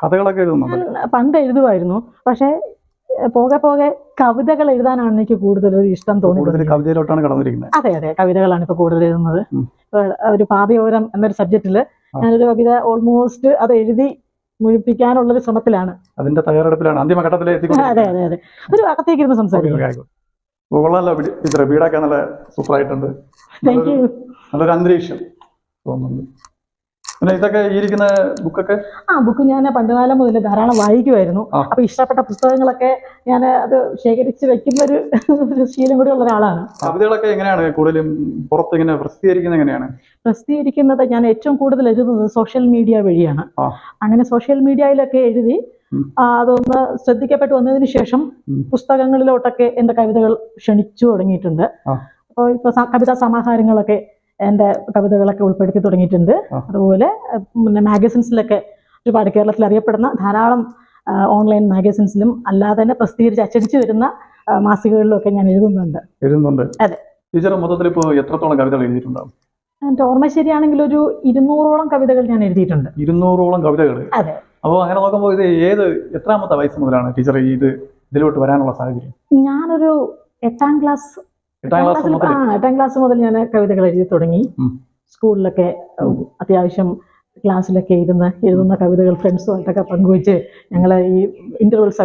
കഥകളൊക്കെ എഴുതുന്നുണ്ട് പണ്ട് എഴുതുമായിരുന്നു. പക്ഷേ പോകെ പോകെ കവിതകൾ എഴുതാനാണ് എനിക്ക് കൂടുതൽ ഒരു ഇഷ്ടം തോന്നി കവിതയിലോട്ടാണ് കടന്നിരിക്കുന്നത്. അതെ അതെ. കവിതകളാണ് ഇപ്പൊ കൂടുതൽ എഴുതുന്നത്. ഒരു പാതയോരം എന്നൊരു സബ്ജക്റ്റിൽ. ഞാനൊരു കവിത ഓൾമോസ്റ്റ് അത് എഴുതി മുഴിപ്പിക്കാനുള്ളൊരു ശ്രമത്തിലാണ്. അതിന്റെ തയ്യാറെടുപ്പിലാണ് അന്തിമ ഘട്ടത്തിൽ അതെ അതെ അതെ. ഒരു അകത്തേക്ക് ഇരുന്ന് സംസാരിക്കും കൊള്ളാമല്ലോ ടീച്ചറെ. വീടൊക്കെ നല്ല സൂപ്പറായിട്ടുണ്ട്. നല്ലൊരു അന്തരീക്ഷം തോന്നുന്നുണ്ട്. പിന്നെ ഇതൊക്കെ ഇരിക്കുന്ന ബുക്കൊക്കെ? ആ ബുക്ക് ഞാൻ പണ്ടുകാലം മുതൽ ധാരാളം വായിക്കുമായിരുന്നു. അപ്പൊ ഇഷ്ടപ്പെട്ട പുസ്തകങ്ങളൊക്കെ ഞാൻ അത് ശേഖരിച്ച് വെക്കുന്ന ഒരു ശീലം കൂടി ഉള്ള ഒരാളാണ്. കവിതകളൊക്കെ എങ്ങനെയാണ് കൂടുതലും പുറത്ത് ഇങ്ങനെ പ്രസിദ്ധീകരിക്കുന്നത് എങ്ങനെയാണ്? പ്രസിദ്ധീകരിക്കുന്നത് ഞാൻ ഏറ്റവും കൂടുതൽ എഴുതുന്നത് സോഷ്യൽ മീഡിയ വഴിയാണ്. അങ്ങനെ സോഷ്യൽ മീഡിയയിലൊക്കെ എഴുതി അതൊന്ന് ശ്രദ്ധിക്കപ്പെട്ടു വന്നതിന് ശേഷം പുസ്തകങ്ങളിലോട്ടൊക്കെ എന്റെ കവിതകൾ ക്ഷണിച്ചു തുടങ്ങിയിട്ടുണ്ട്. അപ്പോൾ ഇപ്പോൾ കവിതാ സമാഹാരങ്ങളൊക്കെ എന്റെ കവിതകളൊക്കെ ഉൾപ്പെടുത്തി തുടങ്ങിയിട്ടുണ്ട്. അതുപോലെ പിന്നെ മാഗസിൻസിലൊക്കെ ഒരുപാട് കേരളത്തിൽ അറിയപ്പെടുന്ന ധാരാളം ഓൺലൈൻ മാഗസിൻസിലും അല്ലാതെ തന്നെ പ്രസിദ്ധീകരിച്ച് അച്ചടിച്ചു വരുന്ന മാസികകളിലും മാസികകളിലൊക്കെ ഞാൻ എഴുതുന്നുണ്ട്. എഴുതുന്നുണ്ട്. അതെ. ടീച്ചർ മൊത്തത്തിൽ ഇപ്പോൾ എത്രത്തോളം കവിതകൾ എഴുതിയിട്ടുണ്ടാവും? എന്റെ ഓർമ്മ ശരിയാണെങ്കിൽ ഒരു ഇരുന്നൂറോളം കവിതകൾ ഞാൻ എഴുതിയിട്ടുണ്ട്. ഇരുന്നൂറോളം കവിതകൾ. അതെ. അപ്പോൾ അങ്ങനെ നോക്കുമ്പോൾ ഇത് ഏത് എത്രാമത്തെ വയസ്സ് മുതലാണ് ടീച്ചർ ഇത് ഇതിലോട്ട് വരാനുള്ള സാഹചര്യം? ഞാനൊരു എട്ടാം ക്ലാസ് എട്ടാം ക്ലാസ് മുതൽ ഞാൻ കവിതകൾ എഴുതി തുടങ്ങി. സ്കൂളിലൊക്കെ അത്യാവശ്യം ക്ലാസ്സിലൊക്കെ ഇരുന്ന് എഴുതുന്ന കവിതകൾ ഫ്രണ്ട്സുമായിട്ടൊക്കെ പങ്കുവെച്ച് ഞങ്ങൾ ഈ ഇന്റർവെൽ സമയം